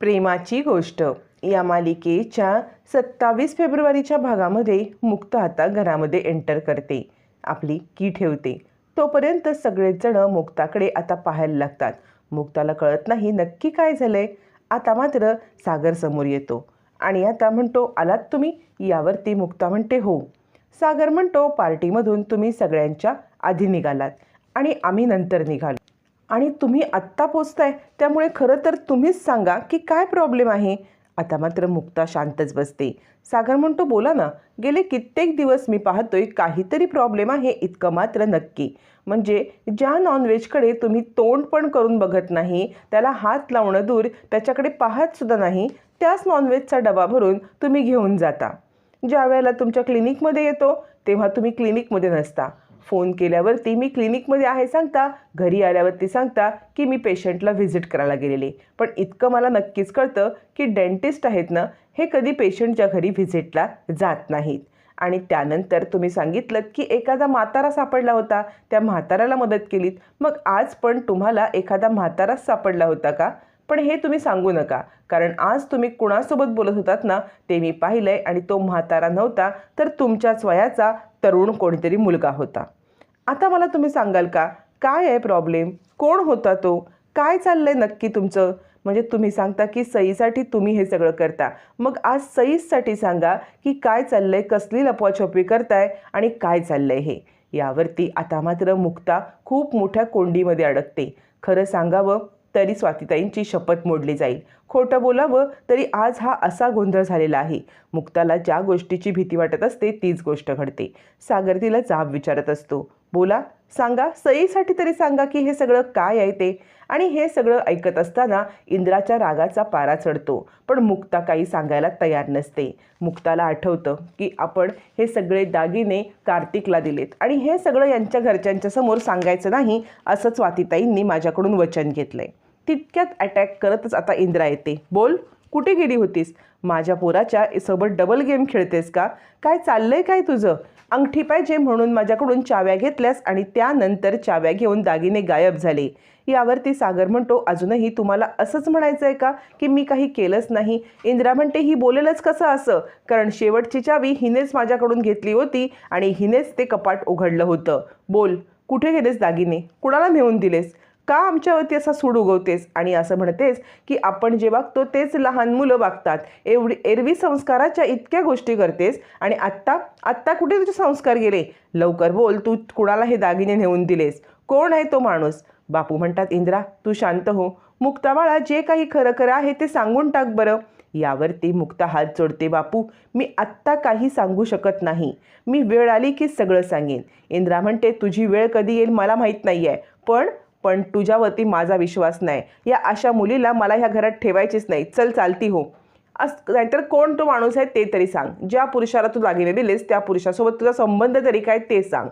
प्रेमाची गोष्ट. या मालिकेच्या सत्तावीस फेब्रुवारीच्या भागामध्ये मुक्त आता घरामध्ये एंटर करते. आपली की ठेवते. तोपर्यंत सगळेजण मुक्ताकडे आता पाहायला लागतात. मुक्ताला कळत नाही नक्की काय झालंय. आता मात्र सागर समोर येतो. आणि आता म्हणतो आलात तुम्ही? यावरती मुक्ता म्हणते हो. सागर म्हणतो पार्टीमधून तुम्ही सगळ्यांच्या आधी निघालात आणि आम्ही नंतर निघालो. आणि तुम्ही आत्ता पोचताय त्यामुळे खरं तर तुम्हीच सांगा की काय प्रॉब्लेम आहे? आता मात्र मुक्ता शांतच बसते. सागर म्हणतो बोला ना गेले कित्येक दिवस मी पाहतोय काहीतरी प्रॉब्लेम आहे इतकं मात्र नक्की. म्हणजे ज्या नॉनव्हेजकडे तुम्ही तोंड पण करून बघत नाही त्याला हात लावणं दूर त्याच्याकडे पाहतसुद्धा नाही त्याच नॉनव्हेजचा डबा भरून तुम्ही घेऊन जाता. ज्या वेळेला तुमच्या क्लिनिकमध्ये येतो तेव्हा तुम्ही क्लिनिकमध्ये नसता. फोन केल्यावरती मी क्लिनिकमध्ये आहे सांगता घरी आल्यावरती सांगता की मी पेशंटला व्हिजिट करायला गेलेले. पण इतकं मला नक्कीच कळतं की डेंटिस्ट आहेत ना हे कधी पेशंटच्या घरी व्हिजिटला जात नाहीत. आणि त्यानंतर तुम्ही सांगितलं की एखादा म्हातारा सापडला होता त्या म्हाताराला मदत केलीत. मग आज पण तुम्हाला एखादा म्हाताराच सापडला होता का? पण हे तुम्ही सांगू नका कारण आज तुम्ही कुणासोबत बोलत होतात ना ते मी पाहिलंय आणि तो म्हातारा नव्हता तर तुमच्याच वयाचा तरुण कोणीतरी मुलगा होता. आता मला तुम्ही सांगाल का? काय आहे प्रॉब्लेम कोण होता तो? काय चाललं आहे नक्की तुमचं? म्हणजे तुम्ही सांगता की सईसाठी तुम्ही हे सगळं करता. मग आज सईसाठी सांगा की काय चाललं आहे कसली लपवाछपवी करताय आणि काय चाललं आहे हे. यावरती आता मात्र मुक्ता खूप मोठ्या कोंडीमध्ये अडकते. खरं सांगावं तरी स्वातीताईंची शपथ मोडली जाईल. खोटं बोलावं तरी आज हा असा गोंधळ झालेला आहे. मुक्ताला ज्या गोष्टीची भीती वाटत असते तीच गोष्ट घडते. सागर तिला जाब विचारत असतो. बोला सांगा सईसाठी तरी सांगा की हे सगळं काय आहे ते? आणि हे सगळं ऐकत असताना इंद्राच्या रागाचा पारा चढतो पण मुक्ता काही सांगायला तयार नसते. मुक्ताला आठवतं की आपण हे सगळे दागिने कार्तिकला दिलेत आणि हे सगळं यांच्या घरच्यांच्या समोर सांगायचं नाही असं स्वातीताईंनी माझ्याकडून वचन घेतलंय. तितक्यात अटॅक करतच आता इंद्रा येते. बोल कुठे गेली होतीस? माझ्या पोराच्या सोबत डबल गेम खेळतेस का? काय चाललंय काय तुझं? अंगठी पाहिजे म्हणून माझ्याकडून चाव्या घेतल्यास आणि त्यानंतर चाव्या घेऊन दागिने गायब झाले. यावरती सागर म्हणतो अजूनही तुम्हाला असंच म्हणायचं आहे का की मी काही केलंच नाही इंदिरा म्हणते ही बोलेलच कसं असं कारण शेवटची चावी हिनेच माझ्याकडून घेतली होती आणि हिनेच ते कपाट उघडलं होतं. बोल कुठे गेलेस दागिने? कुणाला नेऊन दिलेस? का आमच्यावरती असा सूड उगवतेस? आणि असं म्हणतेस की आपण जे वागतो तेच लहान मुलं वागतात. एवढी एरवी संस्काराच्या इतक्या गोष्टी करतेस आणि आत्ता आत्ता कुठे तुझे संस्कार गेले? लवकर बोल तू कुणाला हे दागिने नेऊन दिलेस? कोण आहे तो माणूस? बापू म्हणतात इंद्रा तू शांत हो. मुक्ताबाळा जे काही खरं खरं आहे ते सांगून टाक बरं. यावरती मुक्ता हात जोडते बापू मी आत्ता काही सांगू शकत नाही. मी वेळ आली की सगळं सांगेन. इंद्रा म्हणते तुझी वेळ कधी येईल मला माहीत नाही आहे पण पण तुझ्यावरती माझा विश्वास नाही. या अशा मुलीला मला ह्या घरात ठेवायचीच नाही. चल चालती हो. अस नाहीतर कोण तो माणूस आहे ते तरी सांग. ज्या पुरुषाला तू दागिने दिलेस त्या पुरुषासोबत तुझा संबंध तरी काय ते सांग.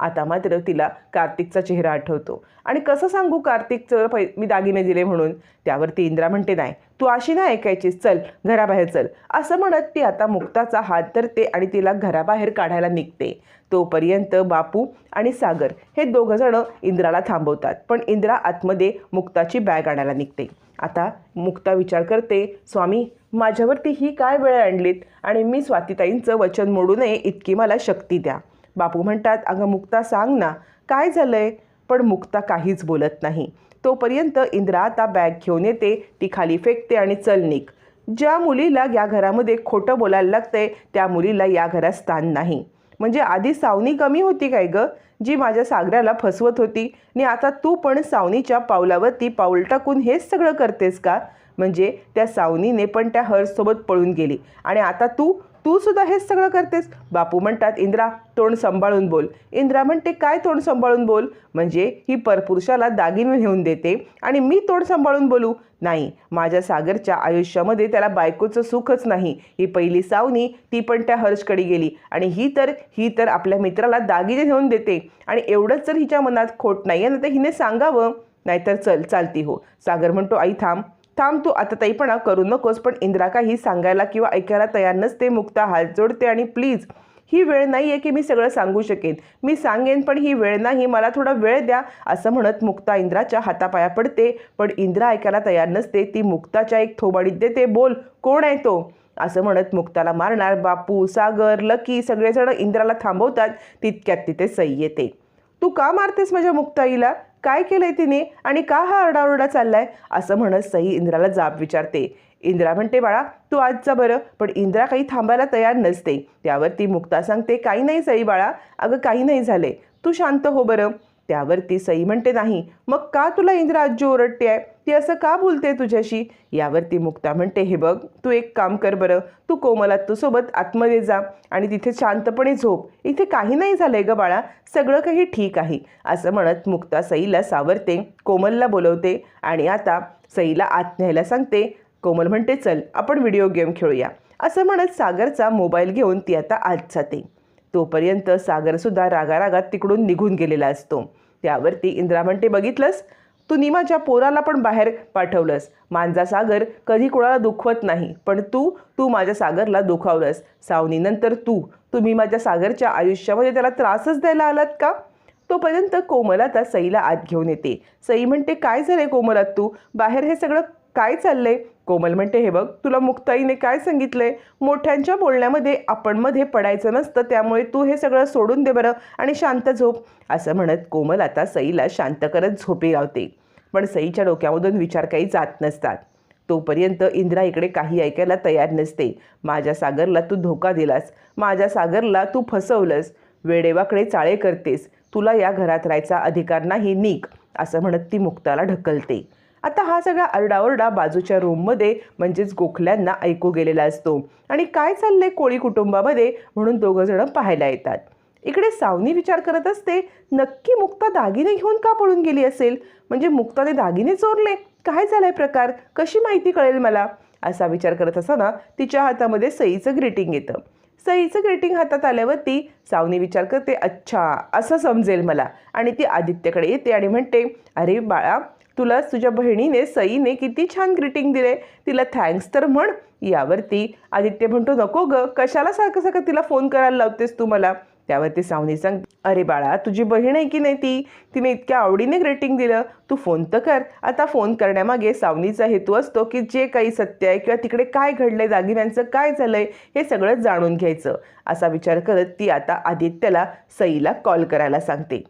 आता मात्र तिला कार्तिकचा चेहरा आठवतो. आणि कसं सांगू कार्तिकचं? पै मी दागिने दिले म्हणून. त्यावरती इंद्रा म्हणते नाही तू अशी नाही ऐकायचीस चल घराबाहेर चल. असं म्हणत ती आता मुक्ताचा हात धरते आणि तिला घराबाहेर काढायला निघते. तोपर्यंत बापू आणि सागर हे दोघंजणं इंद्राला थांबवतात पण इंद्रा आतमध्ये मुक्ताची बॅग आणायला निघते. आता मुक्ता विचार करते स्वामी माझ्यावरती ही काय वेळ आणलीत? आणि मी स्वातीताईंचं वचन मोडू नये इतकी मला शक्ती द्या. बापू म्हणतात अगं मुक्ता सांग ना काय झालंय? पण मुक्ता काहीच बोलत नाही. तोपर्यंत इंद्रा आता बॅग घेऊन येते ती खाली फेकते आणि चल निघ. ज्या मुलीला या घरामध्ये खोटं बोलायला लागतंय त्या मुलीला या घरात स्थान नाही. म्हणजे आधी सावनी कमी होती काय गं? जी माझ्या सागराला फसवत होती. आणि आता तू पण सावनीच्या पावलावरती पाऊल टाकून हेच सगळं करतेस का? म्हणजे त्या सावनीने पण त्या हर्षसोबत पळून गेली. आणि आता तू तू सुद्धा हेच सगळं करतेस? बापू म्हणतात इंद्रा तोंड सांभाळून बोल. इंद्रा म्हणते काय तोंड सांभाळून बोल? म्हणजे ही परपुरुषाला दागिने नेऊन देते आणि मी तोंड सांभाळून बोलू? नाही माझ्या सागरच्या आयुष्यामध्ये त्याला बायकोचं सुखच नाही. ही पहिली सावनी ती पण त्या हर्षकडे गेली आणि ही तर ही तर आपल्या मित्राला दागिने नेऊन देते आणि एवढंच जर हिच्या मनात खोट नाही आहे ना तर हिने सांगावं. नाहीतर चल चालती हो. सागर म्हणतो आई थांब. थांब तू आता ताईपणा करू नकोस पण इंद्रा काही सांगायला किंवा ऐकायला तयार नसते? मुक्ता हात जोडते आणि प्लीज ही वेळ नाही आहे की मी सगळं सांगू शकेन. मी सांगेन पण ही वेळ नाही मला थोडा वेळ द्या असं म्हणत मुक्ता इंद्राच्या हातापाया पडते. पण इंद्रा ऐकायला तयार नसते ती मुक्ताच्या एक थोबाडीत देते. बोल कोण आहे तो? असं म्हणत मुक्ताला मारणार बापू सागर लकी सगळेजण इंद्राला थांबवतात तितक्यात तिथे सई येते. तू का मारतेस माझ्या मुक्ताईला? काय केलंय तिने आणि का हा आरडाओरडा चाललाय? असं म्हणत सई इंद्राला जाब विचारते. इंद्रा म्हणते बाळा तू आज जा बरं पण इंद्रा काही थांबायला तयार नसते. त्यावर ती मुक्ता सांगते काही नाही सई बाळा अगं काही नाही झाले तू शांत हो बरं. त्यावरती सई म्हणते नाही. मग का तुला इंद्रा आजी ओरडते आहे ती असं का बोलते तुझ्याशी? यावरती मुक्ता म्हणते हे बघ तू एक काम कर बरं. तू कोमला तू सोबत आतमध्ये जा आणि तिथे शांतपणे झोप. इथे काही नाही झालंय ग बाळा. सगळं काही ठीक आहे. असं म्हणत मुक्ता सईला सावरते कोमलला बोलवते आणि आता सईला आत न्यायला सांगते. कोमल म्हणते चल आपण व्हिडिओ गेम खेळूया. असं म्हणत सागरचा मोबाईल घेऊन ती आता आत जाते. तोपर्यंत सागरसुद्धा रागारागात तिकडून निघून गेलेला असतो. त्यावरती इंद्रा म्हणते बघितलंस? तू निमाच्या पोराला पण बाहेर पाठवलंस. मांजा सागर कधी कोणाला दुखवत नाही पण तू तू माझ्या सागरला दुखावलंस. सावनीनंतर तू तुम्ही माझ्या सागरच्या आयुष्यामध्ये त्याला त्रासच द्यायला आलात का? तोपर्यंत कोमलाता सईला आत घेऊन येते. सई म्हणते काय झालंय कोमलात तू? बाहेर हे सगळं काय चाललंय? कोमल म्हणते हे बघ तुला मुक्ताईने काय सांगितलंय? मोठ्यांच्या बोलण्यामध्ये आपण मध्ये पडायचं नसतं त्यामुळे तू हे सगळं सोडून दे बरं आणि शांत झोप. असं म्हणत कोमल आता सईला शांत करत झोपी लावते. पण सईच्या डोक्यामधून विचार काही जात नसतात. तोपर्यंत इंद्रा इकडे काही ऐकायला तयार नसते. माझ्या सागरला तू धोका दिलास. माझ्या सागरला तू फसवलंस. वेडेवाकडे चाळे करतेस. तुला या घरात राहायचा अधिकार नाही निक. असं म्हणत ती मुक्ताला ढकलते. आता हा सगळा आरडाओरडा बाजूच्या रूममध्ये म्हणजेच गोखल्यांना ऐकू गेलेला असतो. आणि काय चाललंय कोळी कुटुंबामध्ये म्हणून दोघं जण पाहायला येतात. इकडे सावनी विचार करत असते नक्की मुक्ता दागिने घेऊन का पळून गेली असेल? म्हणजे मुक्ताने दागिने चोरले. काय झालाय प्रकार? कशी माहिती कळेल मला? असा विचार करत असताना तिच्या हातामध्ये सईचं ग्रीटिंग येतं. सईचं ग्रीटिंग हातात आल्यावरती सावनी विचार करते अच्छा असं समजेल मला. आणि ती आदित्यकडे येते आणि म्हणते अरे बाळा तुला तुझ्या बहिणीने सईने किती छान ग्रीटिंग दिले. तिला थँक्स तर म्हण. यावरती आदित्य म्हणतो नको ग कशाला सारखं सारखं तिला फोन करायला लावतेस तू मला? त्यावरती सावनी सांग अरे बाळा तुझी बहीण आहे की नाही ती? तिने इतक्या आवडीने ग्रेटिंग दिलं. तू फोन तर कर. आता फोन करण्यामागे सावनीचा हेतू असतो की जे काही सत्य आहे किंवा तिकडे काय घडलंय दागिन्यांचं काय झालंय हे सगळं जाणून घ्यायचं. असा विचार करत ती आता आदित्यला सईला कॉल करायला सांगते.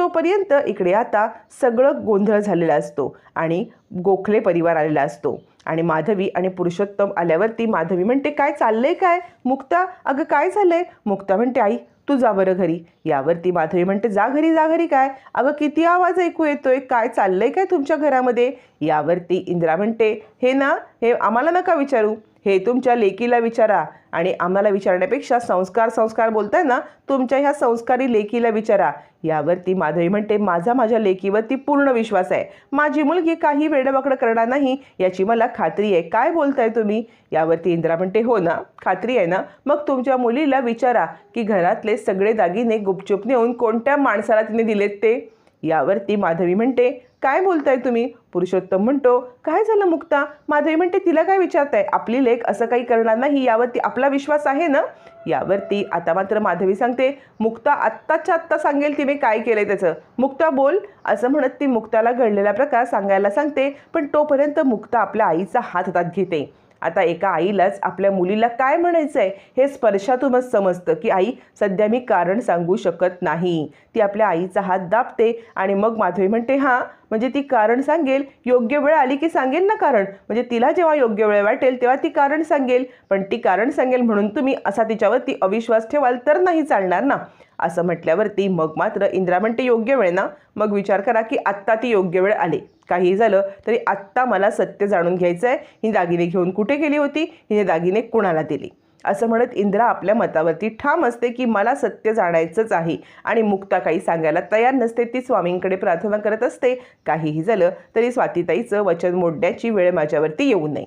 तोपर्यंत इकडे आता सगळं गोंधळ झालेला असतो आणि गोखले परिवार आलेला असतो. आणि माधवी आणि पुरुषोत्तम आल्यावरती माधवी म्हणते काय चाललंय काय? मुक्ता अगं काय झालंय? मुक्ता म्हणते आई तू जा बरं घरी. यावरती माधवी म्हणते जा घरी जा घरी काय? अगं किती आवाज ऐकू येतोय? काय चाललंय काय तुमच्या घरामध्ये? यावरती इंद्रा म्हणते हे ना हे आम्हाला नका विचारू. हे तुमच्या लेकीला विचारा आणि आम्हाला विचारण्यापेक्षा संस्कार संस्कार बोलताय ना तुमच्या ह्या संस्कारी लेकीला विचारा. यावरती माधवी म्हणते माझा माझ्या लेकीवरती पूर्ण विश्वास आहे. माझी मुलगी काही वेडवाकडं करणार नाही याची मला खात्री आहे. काय बोलताय तुम्ही? यावरती इंद्रा म्हणते हो ना खात्री आहे ना. मग तुमच्या मुलीला विचारा की घरातले सगळे दागिने गुपचूप नेऊन कोणत्या माणसाला तिने दिलेत ते? यावरती माधवी म्हणते काय बोलताय तुम्ही? पुरुषोत्तम म्हणतो काय झालं मुक्ता? माधवी म्हणते तिला काय विचारताय? आपली लेख असं काही करणार नाही यावरती आपला विश्वास आहे ना? यावरती आता मात्र माधवी सांगते मुक्ता आत्ताच्या आत्ता सांगेल तिने काय केलंय त्याचं. मुक्ता बोल. असं म्हणत ती मुक्ताला घडलेला प्रकार सांगायला सांगते पण तोपर्यंत मुक्ता आपल्या आईचा हात हातात घेते. आता एका आईलाच आपल्या मुलीला काय म्हणायचं आहे हे स्पर्शातूनच समजतं की आई सध्या मी कारण सांगू शकत नाही. ती आपल्या आईचा हात दाबते आणि मग माधवी म्हणते हां म्हणजे ती कारण सांगेल? योग्य वेळ आली की सांगेल ना कारण? म्हणजे तिला जेव्हा योग्य वेळ वाटेल तेव्हा ती कारण सांगेल. पण ती कारण सांगेल म्हणून तुम्ही असा तिच्यावरती अविश्वास ठेवाल तर नाही चालणार ना? असं म्हटल्यावरती मग मात्र इंद्रा म्हणते योग्य वेळ ना? मग विचार करा की आत्ता ती योग्य वेळ आली. काही झालं तरी आत्ता मला सत्य जाणून घ्यायचं आहे ही दागिने घेऊन कुठे गेली होती? हिने दागिने कुणाला दिली? असं म्हणत इंद्रा आपल्या मतावरती ठाम असते की मला सत्य जाणायचंच आहे आणि मुक्ता काही सांगायला तयार नसते. ती स्वामींकडे प्रार्थना करत असते. काहीही झालं तरी स्वातीताईचं वचन मोडण्याची वेळ माझ्यावरती येऊ नये.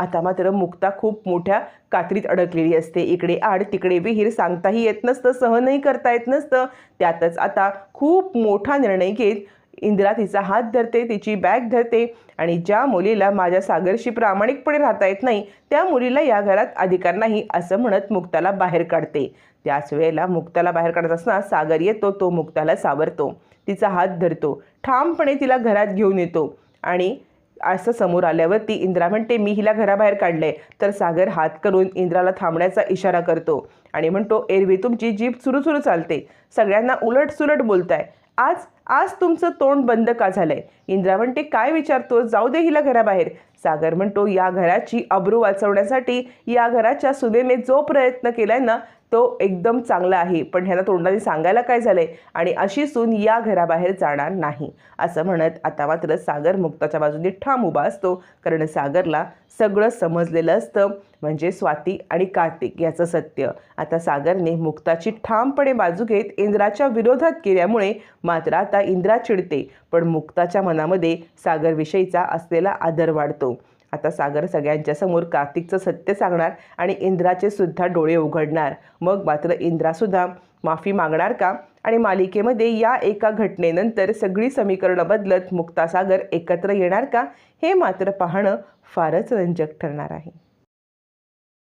आता मात्र मुक्ता खूप मोठ्या कात्रीत अडकलेली असते. इकडे आड तिकडे विहीर सांगताही येत नसतं सहनही करता येत नसतं. त्यातच आता खूप मोठा निर्णय घेत इंदिरा तिचा हात धरते तिची बॅग धरते आणि ज्या मुलीला माझ्या सागरशी प्रामाणिकपणे राहता येत नाही त्या मुलीला या घरात अधिकार नाही असं म्हणत मुक्ताला बाहेर काढते. त्याच वेळेला मुक्ताला बाहेर काढत असताना सागर येतो तो मुक्ताला सावरतो. तिचा हात धरतो ठामपणे तिला घरात घेऊन येतो आणि असं समोर आल्यावरती इंद्रा म्हणते मी हिला घराबाहेर काढलंय. तर सागर हात करून इंद्राला थांबण्याचा इशारा करतो आणि म्हणतो एरवी तुमची जीप सुरू सुरू चालते. सगळ्यांना उलट सुलट बोलताय. आज आज तुमचं तोंड बंद का झालंय? इंद्रा म्हणते काय विचारतो? जाऊ दे हिला घराबाहेर. सागर म्हणतो या घराची अब्रू वाचवण्यासाठी या घराच्या सुनेने जो प्रयत्न केलाय ना तो एकदम चांगला आहे पण ह्याला तोंडाने सांगायला काय झालंय? आणि अशी सून या घराबाहेर जाणार नाही असं म्हणत आता मात्र सागर मुक्ताच्या बाजूने ठाम उभा असतो कारण सागरला सगळं समजलेलं असतं म्हणजे स्वाती आणि कार्तिक याचं सत्य. आता सागरने मुक्ताची ठामपणे बाजू घेत इंद्राच्या विरोधात केल्यामुळे मात्र आता इंद्रा चिडते पण मुक्ताच्या मनामध्ये सागरविषयीचा असलेला आदर वाढतो. आता सागर सगळ्यांच्या समोर कार्तिकचं सत्य सांगणार आणि इंद्राचे सुद्धा डोळे उघडणार. मग मात्र इंद्रासुद्धा माफी मागणार का? आणि मालिकेमध्ये या एका घटनेनंतर सगळी समीकरणं बदलत मुक्तासागर एकत्र येणार का? हे मात्र पाहणं फारच रंजक ठरणार आहे.